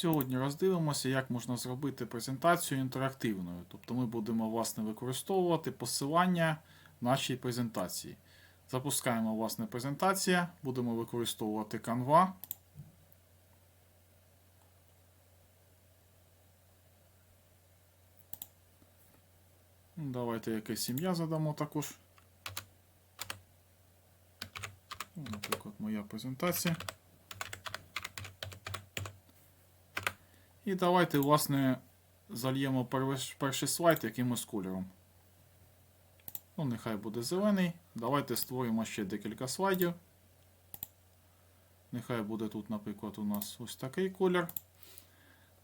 Сьогодні роздивимося, як можна зробити презентацію інтерактивною. Тобто ми будемо власне використовувати посилання в нашій презентації. Запускаємо власне презентація, будемо використовувати Canva. Ну, Давайте якесь ім'я задамо також. Ну, Наприклад, моя презентація. І давайте, власне, зальємо перший слайд якимось кольором. Ну, нехай буде зелений. Давайте створимо ще декілька слайдів. Нехай буде тут, наприклад, у нас ось такий колір.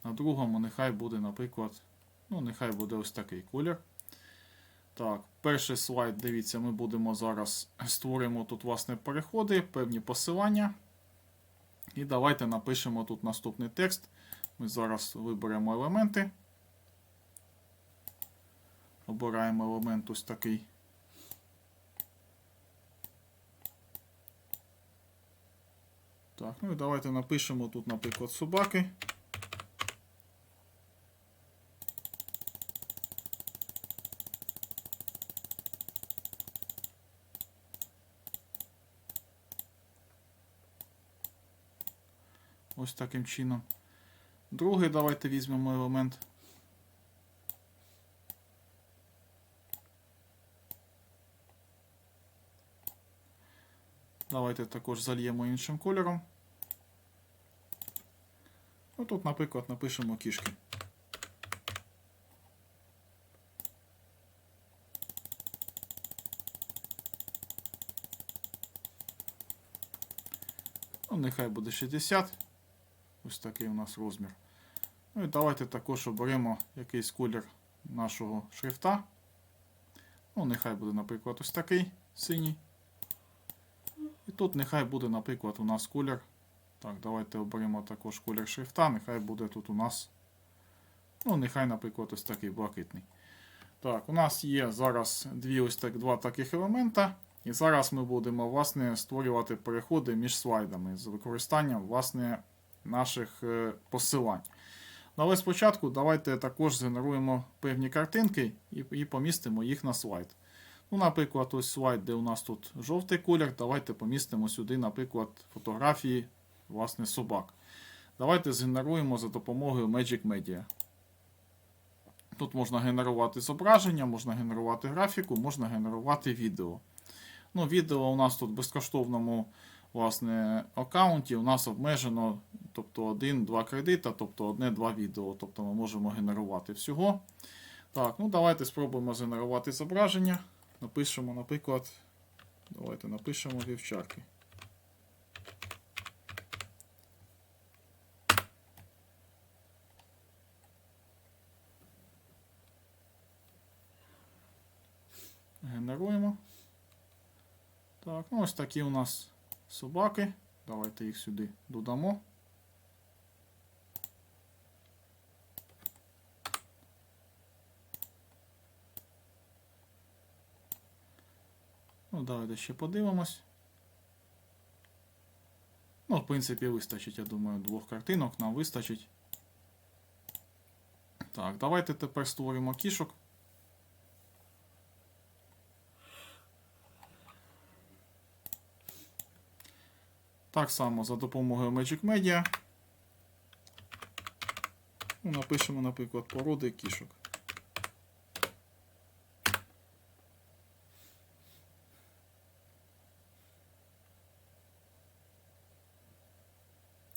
На другому нехай буде, наприклад, ну, нехай буде ось такий колір. Так, перший слайд, дивіться, ми будемо зараз створимо тут, власне, переходи, певні посилання. І давайте напишемо тут наступний текст. Ми зараз виберемо елементи. Обираємо елемент ось такий. Так, ну і давайте напишемо тут, наприклад, собаки. Ось таким чином. Другий давайте візьмемо елемент. Давайте також зальємо іншим кольором. Ну, тут, наприклад, напишемо кішки. Ну, нехай буде 60. Ось такий у нас розмір. Ну і давайте також оберемо якийсь колір нашого шрифта. Ну, нехай буде, наприклад, ось такий синій. І тут нехай буде, наприклад, у нас колір. Так, давайте оберемо також колір шрифта. Нехай буде тут у нас. Ну, нехай, наприклад, ось такий блакитний. Так, у нас є зараз дві ось так, два таких елемента. І зараз ми будемо власне створювати переходи між слайдами з використанням власне наших е, посилань. Але спочатку давайте також згенеруємо певні картинки і, і помістимо їх на слайд. Ну, наприклад, ось слайд, де у нас тут жовтий колір. Давайте помістимо сюди, наприклад, фотографії власне, собак. Давайте згенеруємо за допомогою Magic Media. Тут можна генерувати зображення, можна генерувати графіку, можна генерувати відео. Ну, Відео у нас тут в безкоштовному власне, аккаунті у нас обмежено тобто 1-2 кредита, тобто одне-два відео. Тобто ми можемо генерувати всього. Так, ну давайте спробуємо згенерувати зображення. Напишемо, наприклад, давайте напишемо вівчарки. Генеруємо. Так, ну ось такі у нас собаки. Давайте їх сюди додамо. Ну, давайте ще подивимось. Ну, в принципі, вистачить, я думаю, двох картинок нам вистачить. Так, давайте тепер створимо кішок. Так само за допомогою Magic Media. Ну, Напишемо, наприклад, породи кішок.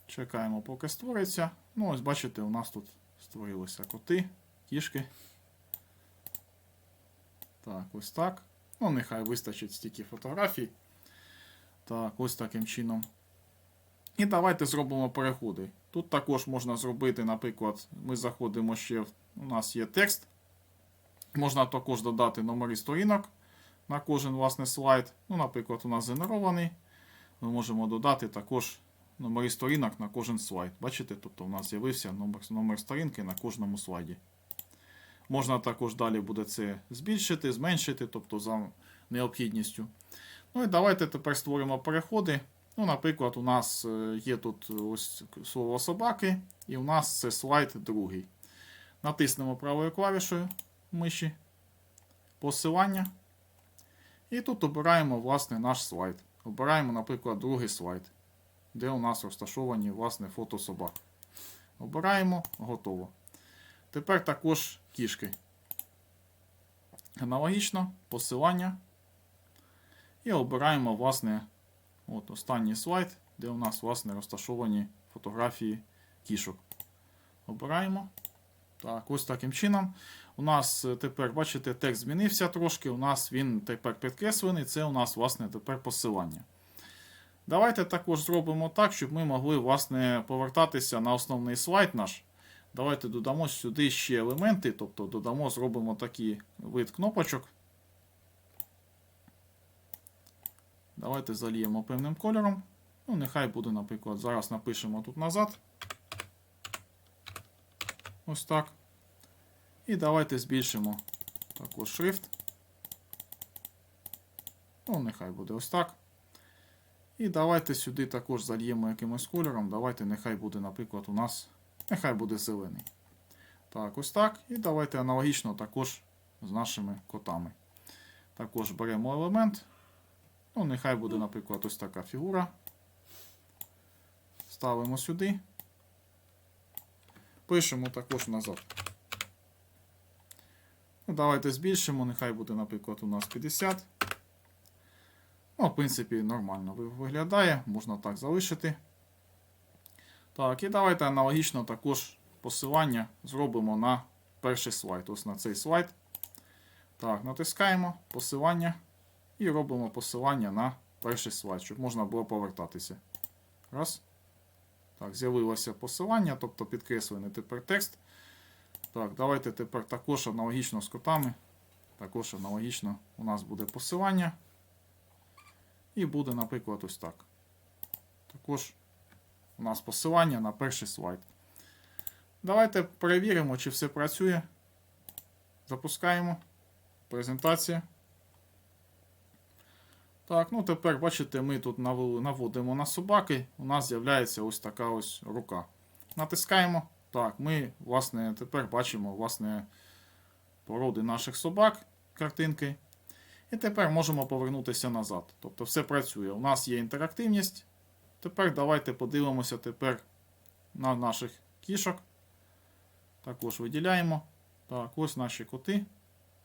Чекаємо, поки створиться. Ну, ось бачите, у нас тут створилися коти, кішки. Так, ось так. Ну, нехай вистачить стільки фотографій. Так, ось таким чином. І давайте зробимо переходи. Тут також можна зробити, наприклад, ми заходимо ще, у нас є текст. Можна також додати номери сторінок на кожен власне слайд. Ну, наприклад, у нас генерований. Ми можемо додати також номери сторінок на кожен слайд. Бачите, тобто у нас з'явився номер, номер сторінки на кожному слайді. Можна також далі буде це збільшити, зменшити, тобто за необхідністю. Ну і давайте тепер створимо переходи. Ну, наприклад, у нас е, є тут ось слово собаки, і у нас це слайд другий. Натиснемо правою клавішою миші посилання. І тут обираємо власне наш слайд. Обираємо, наприклад, другий слайд, де у нас розташовані власне фото собак. Обираємо, готово. Тепер також кішки. Аналогічно посилання. І обираємо, власне, от останній слайд, де у нас, власне, розташовані фотографії кішок. Обираємо. Так, ось таким чином. У нас е, тепер, бачите, текст змінився трошки. У нас він тепер підкреслений. Це у нас, власне, тепер посилання. Давайте також зробимо так, щоб ми могли, власне, повертатися на основний слайд наш. Давайте додамо сюди ще елементи, тобто додамо, зробимо такий вид кнопочок. Давайте заліємо певним кольором. Ну, нехай буде, наприклад, зараз напишемо тут назад. Ось так. І давайте збільшимо також шрифт. Ну, нехай буде ось так. І давайте сюди також зальємо якимось кольором. Давайте нехай буде, наприклад, у нас. Нехай буде зелений. Так, ось так. І давайте аналогічно також з нашими котами. Також беремо елемент. Ну, нехай буде, наприклад, ось така фігура. Ставимо сюди. Пишемо також назад. Ну, давайте збільшимо, нехай буде, наприклад, у нас 50. Ну, в принципі, нормально виглядає, можна так залишити. Так, і давайте аналогічно також посилання зробимо на перший слайд. Ось на цей слайд. Так, натискаємо посилання і робимо посилання на перший слайд, щоб можна було повертатися. Раз. Так, з'явилося посилання, тобто підкреслений тепер текст. Так, давайте тепер також аналогічно з котами. Також аналогічно у нас буде посилання. І буде, наприклад, ось так. Також у нас посилання на перший слайд. Давайте перевіримо, чи все працює. Запускаємо. Презентація. Так, ну тепер, бачите, ми тут наводимо на собаки. У нас з'являється ось така ось рука. Натискаємо. Так, ми, власне, тепер бачимо, власне, породи наших собак, картинки. І тепер можемо повернутися назад. Тобто все працює. У нас є інтерактивність. Тепер давайте подивимося тепер на наших кішок. Також виділяємо. Так, ось наші коти.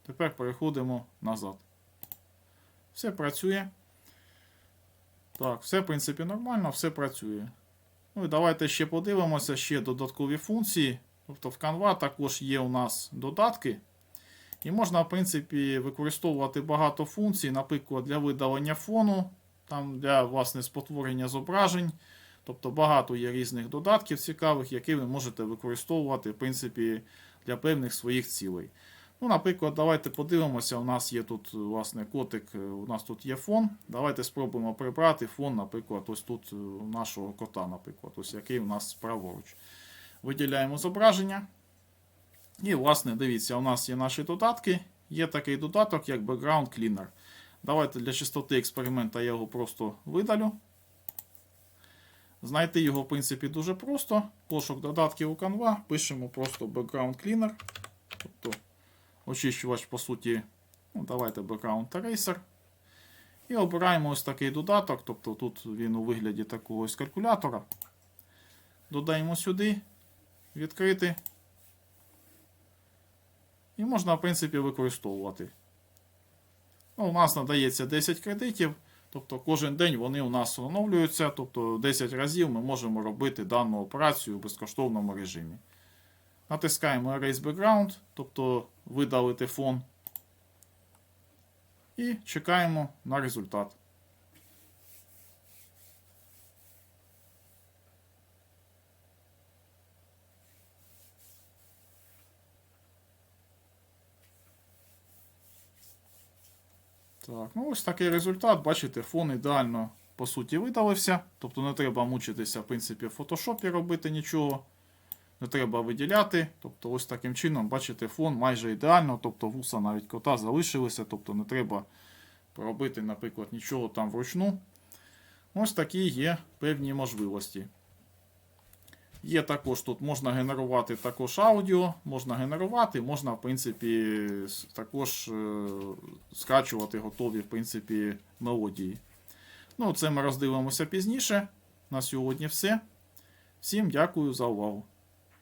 Тепер переходимо назад. Все працює. Так, все, в принципі, нормально, все працює. Ну і давайте ще подивимося ще додаткові функції. Тобто в Canva також є у нас додатки. І можна, в принципі, використовувати багато функцій, наприклад, для видалення фону, там для власне спотворення зображень. Тобто багато є різних додатків цікавих, які ви можете використовувати в принципі, для певних своїх цілей. Ну, Наприклад, давайте подивимося, у нас є тут власне котик, е, у нас тут є фон. Давайте спробуємо прибрати фон, наприклад, ось тут е, нашого кота, наприклад, ось який у нас праворуч. Виділяємо зображення. І, власне, дивіться, у нас є наші додатки. Є такий додаток, як Background Cleaner. Давайте для чистоти експеримента я його просто видалю. Знайти його, в принципі, дуже просто. Пошук додатків у Canva. Пишемо просто Background Cleaner. Тобто очищувач, по суті, ну, давайте Background Eraser. І обираємо ось такий додаток. Тобто тут він у вигляді такого ось калькулятора. Додаємо сюди, відкрити. І можна, в принципі, використовувати. Ну, у нас надається 10 кредитів. Тобто кожен день вони у нас оновлюються. Тобто 10 разів ми можемо робити дану операцію в безкоштовному режимі. Натискаємо Erase Background, тобто видалити фон. І чекаємо на результат. Так, ну ось такий результат. Бачите, фон ідеально по суті видалився. Тобто не треба мучитися, в принципі, в фотошопі робити нічого. Не треба виділяти. Тобто, ось таким чином, бачите, фон майже ідеально. Тобто вуса навіть кота залишилися. Тобто не треба робити, наприклад, нічого там вручну. Ось такі є певні можливості. Є також тут можна генерувати також аудіо, можна генерувати, можна, в принципі, також е, скачувати готові, в принципі, мелодії. Ну, це ми роздивимося пізніше. На сьогодні все. Всім дякую за увагу.